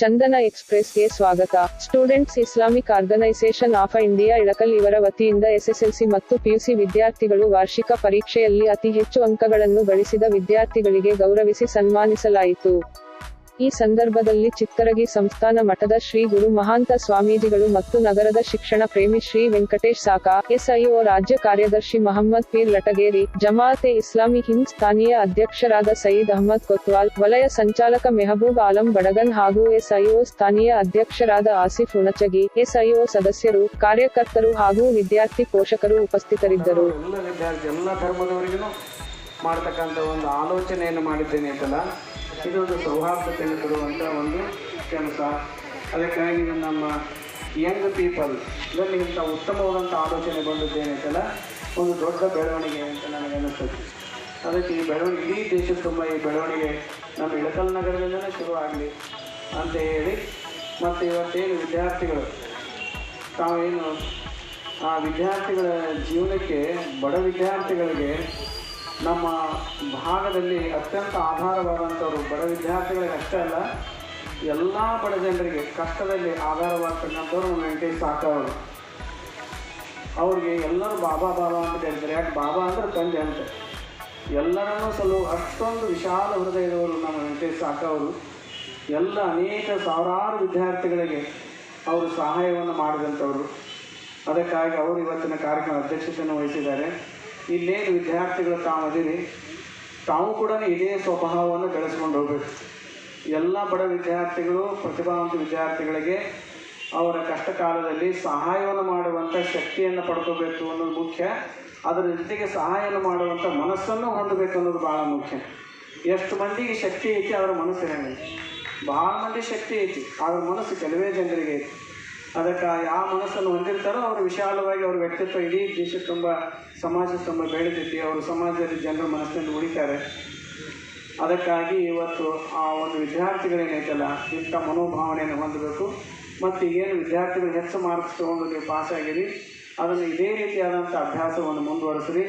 ಚಂದನ ಎಕ್ಸ್ಪ್ರೆಸ್ಗೆ ಸ್ವಾಗತ. Students, Islamic organisation of India Ilkal ಇವರ ವತಿಯಿಂದ ಎಸ್ಎಸ್ಎಲ್ಸಿ ಮತ್ತು ಪಿಯುಸಿ ವಿದ್ಯಾರ್ಥಿಗಳು ವಾರ್ಷಿಕ ಪರೀಕ್ಷೆಯಲ್ಲಿ ಅತಿ ಹೆಚ್ಚು ಅಂಕಗಳನ್ನು ಗಳಿಸಿದ ವಿದ್ಯಾರ್ಥಿಗಳಿಗೆ ಗೌರವಿಸಿ ಸನ್ಮಾನಿಸಲಾಯಿತು. ಈ ಸಂದರ್ಭದಲ್ಲಿ ಚಿತ್ತರಗಿ ಸಂಸ್ಥಾನ ಮಠದ ಶ್ರೀ ಗುರು ಮಹಾಂತ ಸ್ವಾಮೀಜಿಗಳು ಮತ್ತು ನಗರದ ಶಿಕ್ಷಣ ಪ್ರೇಮಿ ಶ್ರೀ ವೆಂಕಟೇಶ್ ಸಾಕಾ, ಎಸ್ಐಒ ರಾಜ್ಯ ಕಾರ್ಯದರ್ಶಿ ಮಹಮ್ಮದ್ ಪೀರ್ ಲಟಗೇರಿ ಜಮಾತೆ ಇಸ್ಲಾಮಿ ಹಿಂದ್ ಸ್ಥಾನೀಯ ಅಧ್ಯಕ್ಷರಾದ ಸಯೀದ್ ಅಹಮದ್ ಕೊತ್ವಾಲ್, ವಲಯ ಸಂಚಾಲಕ ಮೆಹಬೂಬ್ ಆಲಂ ಬಡಗನ್ ಹಾಗೂ ಎಸ್ಐಒ ಸ್ಥಾನೀಯ ಅಧ್ಯಕ್ಷರಾದ ಆಸಿಫ್ ಉಣಚಗಿ, ಎಸ್ಐಒ ಸದಸ್ಯರು, ಕಾರ್ಯಕರ್ತರು ಹಾಗೂ ವಿದ್ಯಾರ್ಥಿ ಪೋಷಕರು ಉಪಸ್ಥಿತರಿದ್ದರು. ಮಾಡ್ತಕ್ಕಂಥ ಒಂದು ಆಲೋಚನೆಯನ್ನು ಮಾಡಿದ್ದೇನೆ ಅಂತಲ್ಲ. ಇದೊಂದು ಸೌಹಾರ್ದತೆಯನ್ನು ಕೊಡುವಂಥ ಒಂದು ಕೆಲಸ. ಅದಕ್ಕಾಗಿ ನಮ್ಮ ಯಂಗ್ ಪೀಪಲ್ ಇದರಲ್ಲಿ ಇಂಥ ಉತ್ತಮವಾದಂಥ ಆಲೋಚನೆ ಬಂದಿದ್ದೇನೆ ಅಂತಲ್ಲ, ಒಂದು ದೊಡ್ಡ ಬೆಳವಣಿಗೆ ಅಂತ ನನಗೆ ಅನ್ನಿಸ್ತದೆ. ಅದಕ್ಕೆ ಈ ಬೆಳವಣಿಗೆ, ಇಡೀ ದೇಶದ ತುಂಬ ಈ ಬೆಳವಣಿಗೆ ನಮ್ಮ ಇಳಕಲ್ ನಗರದಿಂದಲೇ ಶುರು ಆಗಲಿ ಅಂತ ಹೇಳಿ, ಮತ್ತು ಇವತ್ತೇನು ವಿದ್ಯಾರ್ಥಿಗಳು, ತಾವೇನು ಆ ವಿದ್ಯಾರ್ಥಿಗಳ ಜೀವನಕ್ಕೆ ಬಡ ವಿದ್ಯಾರ್ಥಿಗಳಿಗೆ ನಮ್ಮ ಭಾಗದಲ್ಲಿ ಅತ್ಯಂತ ಆಧಾರವಾದಂಥವ್ರು ಬಡ ವಿದ್ಯಾರ್ಥಿಗಳಿಗೆ ಅಷ್ಟೇ ಅಲ್ಲ, ಎಲ್ಲ ಬಡ ಜನರಿಗೆ ಕಷ್ಟದಲ್ಲಿ ಆಧಾರವಾಗ್ತಕ್ಕಂಥವ್ರು ವೆಂಕಟೇಶ್ ಸಾಕವರು. ಅವ್ರಿಗೆ ಎಲ್ಲರೂ ಬಾಬಾ ಬಾಬಾ ಅಂತ ಕರೀತಾರೆ ಯಾಕೆ ಬಾಬಾ ಅಂದರೆ ತಂದೆ ಅಂತ. ಎಲ್ಲರನ್ನೂ ಸಲು ಅಷ್ಟೊಂದು ವಿಶಾಲ ಹೃದಯದವರು ನಮ್ಮ ವೆಂಕಟೇಶ್ ಸಾಕವರು. ಎಲ್ಲ ಅನೇಕ ಸಾವಿರಾರು ವಿದ್ಯಾರ್ಥಿಗಳಿಗೆ ಅವರು ಸಹಾಯವನ್ನು ಮಾಡಿದಂಥವ್ರು. ಅದಕ್ಕಾಗಿ ಅವರು ಇವತ್ತಿನ ಕಾರ್ಯಕ್ರಮ ಅಧ್ಯಕ್ಷತೆಯನ್ನು ವಹಿಸಿದ್ದಾರೆ. ಇಲ್ಲೇನು ವಿದ್ಯಾರ್ಥಿಗಳು ತಾವು ತಾವು ಕೂಡ ಇದೇ ಸ್ವಭಾವವನ್ನು ಬೆಳೆಸ್ಕೊಂಡು ಹೋಗಬೇಕು. ಎಲ್ಲ ಬಡ ವಿದ್ಯಾರ್ಥಿಗಳು, ಪ್ರತಿಭಾವಂತ ವಿದ್ಯಾರ್ಥಿಗಳಿಗೆ ಅವರ ಕಷ್ಟ ಕಾಲದಲ್ಲಿ ಸಹಾಯವನ್ನು ಮಾಡುವಂಥ ಶಕ್ತಿಯನ್ನು ಪಡ್ಕೋಬೇಕು ಅನ್ನೋದು ಮುಖ್ಯ. ಅದರ ಜೊತೆಗೆ ಸಹಾಯವನ್ನು ಮಾಡುವಂಥ ಮನಸ್ಸನ್ನು ಹೊಂದಬೇಕು ಅನ್ನೋದು ಭಾಳ ಮುಖ್ಯ. ಎಷ್ಟು ಮಂದಿಗೆ ಶಕ್ತಿ ಐತಿ, ಅವರ ಮನಸ್ಸು ಇರಂಗಿಲ್ಲ ಭಾಳ ಮಂದಿ ಶಕ್ತಿ ಐತಿ, ಅವ್ರ ಮನಸ್ಸು ಕೆಲವೇ ಜನರಿಗೆ ಐತಿ. ಅದಕ್ಕೆ ಯಾವ ಮನಸ್ಸನ್ನು ಹೊಂದಿರ್ತಾರೋ ಅವರು ವಿಶಾಲವಾಗಿ ಅವ್ರ ವ್ಯಕ್ತಿತ್ವ ಇಡೀ ದೇಶ ತುಂಬ ಸಮಾಜ ತುಂಬ ಬೆಳೆದೈತಿ ಅವರು ಸಮಾಜದಲ್ಲಿ ಜನರ ಮನಸ್ಸಿನಲ್ಲಿ ಉಳಿತಾರೆ. ಅದಕ್ಕಾಗಿ ಇವತ್ತು ಆ ಒಂದು ವಿದ್ಯಾರ್ಥಿಗಳೇನೈತಲ್ಲ ಇಂಥ ಮನೋಭಾವನೆಯನ್ನು ಹೊಂದಬೇಕು. ಮತ್ತು ಏನು ವಿದ್ಯಾರ್ಥಿಗಳು ಹೆಚ್ಚು ಮಾರ್ಕ್ಸ್ ತೊಗೊಂಡು ನೀವು ಪಾಸ್ ಆಗಿರಿ, ಅದನ್ನು ಇದೇ ರೀತಿಯಾದಂಥ ಅಭ್ಯಾಸವನ್ನು ಮುಂದುವರಿಸ್ರಿ.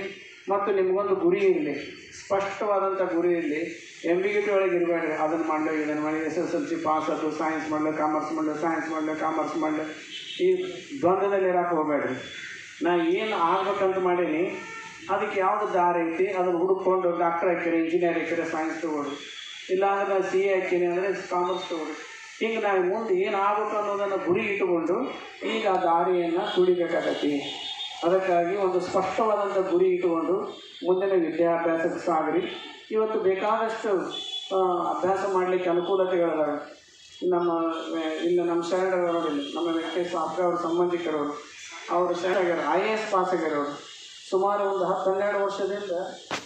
ಮತ್ತು ನಿಮಗೊಂದು ಗುರಿ ಇರಲಿ. ಸ್ಪಷ್ಟವಾದಂಥ ಗುರಿ ಇರಲಿ. ಎಂ ಬಿ ಟಿ ಒಳಗೆ ಇರಬೇಡ್ರಿ. ಅದನ್ನು ಮಾಡಲು ಇದನ್ನು ಮಾಡಿ. S S L C pass ಅದು ಸೈನ್ಸ್ ಮಾಡಲು ಕಾಮರ್ಸ್ ಮಾಡಲು ಸೈನ್ಸ್ ಮಾಡಲು ಕಾಮರ್ಸ್ ಮಾಡಲು. ಈ ದ್ವಂದ್ವದಲ್ಲಿ ಇರೋಕೆ ಹೋಗಬೇಡ್ರಿ. ನಾ ಏನು ಆಗ್ಬೇಕಂತ ಮಾಡೀನಿ, ಅದಕ್ಕೆ ಯಾವುದು ದಾರಿ ಐತಿ, ಅದನ್ನು ಹುಡುಕೊಂಡು ಡಾಕ್ಟರ್ ಹಾಕಿರಿ ಇಂಜಿನಿಯರ್ ಹಾಕಿರಿ ಸೈನ್ಸ್ ತೊಗೊಳ್ರಿ. ಇಲ್ಲಾಂದ್ರೆ ನಾನು ಸಿ ಎ ಹಾಕಿನಿ ಅಂದರೆ ಕಾಮರ್ಸ್ ತೊಗೊಳ್ರಿ. ಹಿಂಗೆ ನಾವು ಮುಂದೆ ಏನು ಆಗ್ಬೇಕು ಅನ್ನೋದನ್ನು ಗುರಿ ಇಟ್ಟುಕೊಂಡು, ಈಗ ಆ ದಾರಿಯನ್ನು ತುಳಿಬೇಕಾಗತ್ತಿ. ಅದಕ್ಕಾಗಿ ಒಂದು ಸ್ಪಷ್ಟವಾದಂಥ ಗುರಿ ಇಟ್ಟುಕೊಂಡು ಮುಂದಿನ ವಿದ್ಯಾಭ್ಯಾಸಕ್ಕೆ ಸಾಗರಿ. ಇವತ್ತು ಬೇಕಾದಷ್ಟು ಅಭ್ಯಾಸ ಮಾಡಲಿಕ್ಕೆ ಅನುಕೂಲತೆಗಳಿದ್ದಾವೆ ನಮ್ಮ ಇನ್ನು ನಮ್ಮ ಶರಣರವರು ನಮ್ಮ ವ್ಯಕ್ತಿ ಸಾಫ್ಟ್ ಅವರ ಸಂಬಂಧಿಕರವರು ಅವರು ಶರಣರು ಐ ಎ ಎಸ್ ಪಾಸ್ ಆಗಿರೋರು ಸುಮಾರು ಒಂದು ಹತ್ತು ಹನ್ನೆರಡು ವರ್ಷದಿಂದ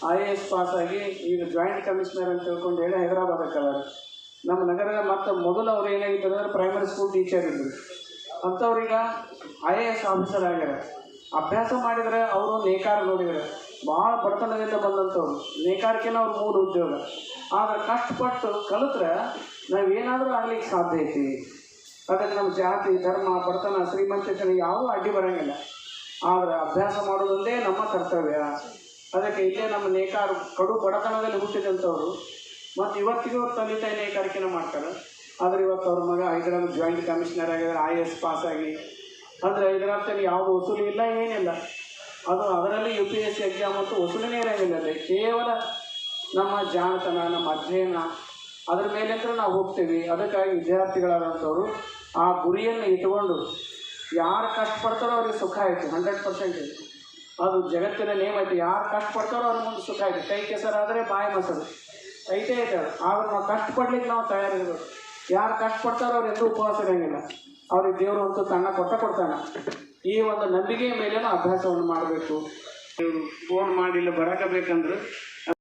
ಐ ಎ ಎಸ್ ಪಾಸ್ ಆಗಿ ಈಗ ಜಾಯಿಂಟ್ ಕಮಿಷನರ್ ಅಂತ ತಿಳ್ಕೊಂಡು ಹೇಳಿ ಹೈದರಾಬಾದಕ್ಕೆ ಅದಾರೆ ನಮ್ಮ ನಗರದ ಮತ್ತು ಮೊದಲು ಅವ್ರು ಏನಾಗಿತ್ತು ಅಂದರೆ ಪ್ರೈಮರಿ ಸ್ಕೂಲ್ ಟೀಚರ್ ಇದ್ದರು ಅಂಥವ್ರೀಗ ಐ ಎ ಎಸ್ ಆಫೀಸರ್ ಆಗ್ಯಾರ ಅಭ್ಯಾಸ ಮಾಡಿದರೆ ಅವರು ನೇಕಾರ ನೋಡಿದ್ರೆ ಭಾಳ ಬಡತನದಿಂದ ಬಂದಂಥವ್ರು. ನೇಕಾರಿಕೆನ ಅವ್ರು ಮೂರು ಉದ್ಯೋಗ. ಆದರೆ ಕಷ್ಟಪಟ್ಟು ಕಲಿತ್ರೆ ನಾವೇನಾದರೂ ಆಗ್ಲಿಕ್ಕೆ ಸಾಧ್ಯ ಐತಿ. ಅದಕ್ಕೆ ನಮ್ಮ ಜಾತಿ, ಧರ್ಮ, ಬಡತನ ಶ್ರೀಮಂತಿತನ ಯಾವುದೂ ಅಡ್ಡಿ ಬರೋಂಗಿಲ್ಲ. ಆದರೆ ಅಭ್ಯಾಸ ಮಾಡೋದೊಂದೇ ನಮ್ಮ ಕರ್ತವ್ಯ. ಅದಕ್ಕೆ ಇಲ್ಲೇ ನಮ್ಮ ನೇಕಾರ ಕಡು ಬಡತನದಲ್ಲಿ ಹುಟ್ಟಿದಂಥವ್ರು ಮತ್ತು ಇವತ್ತಿಗೂ ತಂದೆ ತಾಯಿ ನೇಕಾರಿಕೆನ ಮಾಡ್ತಾರೆ. ಆದರೆ ಇವತ್ತು ಅವ್ರ ಮಗ ಹೈದರಾಬಾದ್ ಜಾಯಿಂಟ್ ಕಮಿಷನರ್ ಆಗಿದ್ದಾರೆ ಐ ಎ ಎಸ್ ಪಾಸ್ ಆಗಿ. ಅಂದರೆ ಇದರಲ್ಲಿ ಯಾವ ವಸೂಲಿ ಇಲ್ಲ, ಏನಿಲ್ಲ. ಅದು ಅದರಲ್ಲಿ U P S C exam ಅಂತೂ ವಸೂಲಿನೇ ಇರೋಂಗಿಲ್ಲ. ಅಲ್ಲಿ ಕೇವಲ ನಮ್ಮ ಜಾಣತನ ನಮ್ಮ ಅಧ್ಯಯನ, ಅದ್ರ ಅಂತ ನಾವು ಹೋಗ್ತೀವಿ. ಅದಕ್ಕಾಗಿ ವಿದ್ಯಾರ್ಥಿಗಳಾದಂಥವ್ರು ಆ ಗುರಿಯನ್ನು ಇಟ್ಕೊಂಡು ಯಾರು ಕಷ್ಟಪಡ್ತಾರೋ ಅವ್ರಿಗೆ ಸುಖ ಆಯಿತು ಹಂಡ್ರೆಡ್ ಪರ್ಸೆಂಟ್ ಅದು ಜಗತ್ತಿನ ನೇಮ ಐತೆ. ಯಾರು ಕಷ್ಟಪಡ್ತಾರೋ ಅವ್ರ ಮುಂದೆ ಸುಖ ಆಯಿತು. ಕೈ ಕೆಸರಾದರೆ ಬಾಯಿ ಮೊಸರು. ಐತೆ ಐತೆ ಆದ್ರೆ ನಾವು ಕಷ್ಟಪಡ್ಲಿಕ್ಕೆ ನಾವು ತಯಾರಿರೋದು ಯಾರು ಕಷ್ಟಪಡ್ತಾರೋ ಅವ್ರು ಎಂದೂ ಉಪವಾಸ ಇರೋಂಗಿಲ್ಲ. ಅವ್ರಿಗೆ ದೇವರು ಅಂತೂ ತನ್ನ ಕೊಟ್ಟ ಕೊಡ್ತಾನೆ. ಈ ಒಂದು ನಂಬಿಕೆಯ ಮೇಲೇನೂ ಅಭ್ಯಾಸವನ್ನು ಮಾಡಬೇಕು. ಫೋನ್ ಮಾಡಿಲ್ಲ ಬರಕ ಬರಕಬೇಕಂದ್ರೆ